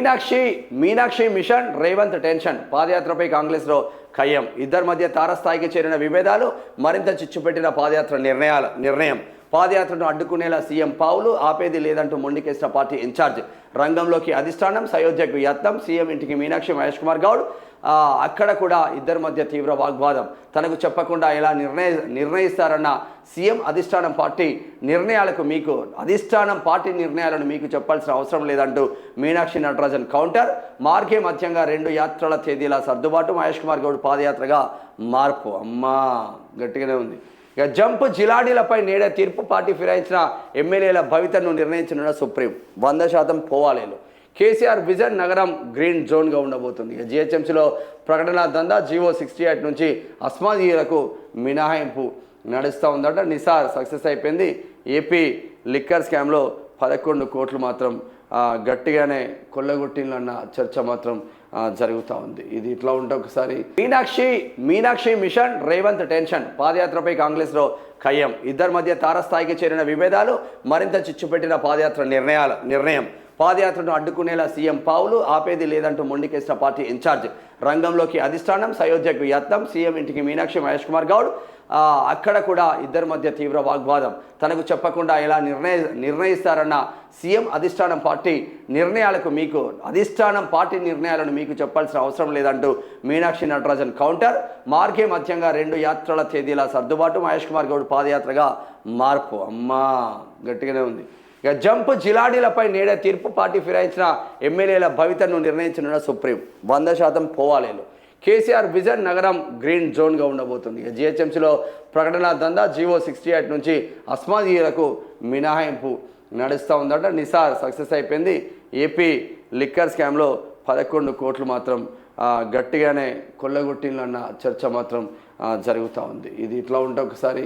Meenakshi Meenakshi mission Revanth tension. పాదయాత్రపై కాంగ్రెస్లో ఖయ్యం. ఇద్దరి మధ్య తారస్థాయికి చేరిన విభేదాలు మరింత చిచ్చుపెట్టిన పాదయాత్ర నిర్ణయాల నిర్ణయం. పాదయాత్రను అడ్డుకునేలా సీఎం పావులు ఆపేది లేదంటూ మొండికేసిన పార్టీ ఇన్ఛార్జ్. రంగంలోకి అధిష్టానం సయోధ్యకు యత్నం సీఎం ఇంటికి మీనాక్షి మహేష్ కుమార్ గౌడ్. అక్కడ కూడా ఇద్దరి మధ్య తీవ్ర వాగ్వాదం. తనకు చెప్పకుండా ఎలా నిర్ణయ నిర్ణయిస్తారన్న సీఎం అధిష్టానం పార్టీ నిర్ణయాలకు మీకు అధిష్టానం పార్టీ నిర్ణయాలను మీకు చెప్పాల్సిన అవసరం లేదంటూ మీనాక్షి నటరాజన్ కౌంటర్. మార్గే మధ్యంగా రెండు యాత్రల తేదీల సర్దుబాటు. మహేష్ కుమార్ గౌడ్ పాదయాత్రగా మార్పు. అమ్మా గట్టిగానే ఉంది. ఇక జంప్ జిలాడీలపై నేడే తీర్పు. పార్టీ ఫిరాయించిన ఎమ్మెల్యేల భవితను నిర్ణయించనున్న సుప్రీం. వంద శాతం పోవాలేలు. కేసీఆర్ విజన్ నగరం గ్రీన్ జోన్గా ఉండబోతుంది. ఇక జిహెచ్ఎంసీలో ప్రకటన దందా జీవో సిక్స్టీ ఎయిట్ నుంచి అస్మాదీయులకు మినహాయింపు నడుస్తూ ఉందట. నిసార్ సక్సెస్ అయిపోయింది. ఏపీ లిక్కర్ స్కామ్లో పదకొండు కోట్లు మాత్రం గట్టిగానే కొల్లగొట్టిందన్న చర్చ మాత్రం జరుగుతూ ఉంది. ఇది ఇట్లా ఉంటే ఒకసారి మీనాక్షి మీనాక్షి మిషన్ రేవంత్ టెన్షన్. పాదయాత్రపై కాంగ్రెస్లో ఖయ్యం. ఇద్దరి మధ్య తారస్థాయికి చేరిన విభేదాలు మరింత చిచ్చుపెట్టిన పాదయాత్ర నిర్ణయాల నిర్ణయం. పాదయాత్రను అడ్డుకునేలా సీఎం పావులు ఆపేది లేదంటూ మొండికేసిన పార్టీ ఇన్ఛార్జ్. రంగంలోకి అధిష్టానం సయోధ్యకు యత్నం సీఎం ఇంటికి మీనాక్షి మహేష్ కుమార్ గౌడ్. అక్కడ కూడా ఇద్దరి మధ్య తీవ్ర వాగ్వాదం. తనకు చెప్పకుండా ఎలా నిర్ణయ నిర్ణయిస్తారన్న సీఎం అధిష్టానం పార్టీ నిర్ణయాలకు మీకు అధిష్టానం పార్టీ నిర్ణయాలను మీకు చెప్పాల్సిన అవసరం లేదంటూ మీనాక్షి నటరాజన్ కౌంటర్. మార్గే మధ్యంగా రెండు యాత్రల తేదీల సర్దుబాటు. మహేష్ కుమార్ గౌడ్ పాదయాత్రగా మార్పు. అమ్మా గట్టిగానే ఉంది. ఇక జంప్ జిలాడీలపై నేడే తీర్పు. పార్టీ ఫిరాయించిన ఎమ్మెల్యేల భవితను నిర్ణయించనున్న సుప్రీం. వంద శాతం పోవాలేలు. కేసీఆర్ విజన్ నగరం గ్రీన్ జోన్గా ఉండబోతుంది. ఇక జిహెచ్ఎంసీలో ప్రకటన దందా జీవో సిక్స్టీ ఎయిట్ నుంచి అస్మాదీయులకు మినహాయింపు నడుస్తూ ఉందట. నిసార్ సక్సెస్ అయిపోయింది. ఏపీ లిక్కర్ స్కామ్లో పదకొండు కోట్లు మాత్రం గట్టిగానే కొల్లగొట్టిందన్న చర్చ మాత్రం జరుగుతూ ఉంది. ఇది ఇట్లా ఉంటే ఒకసారి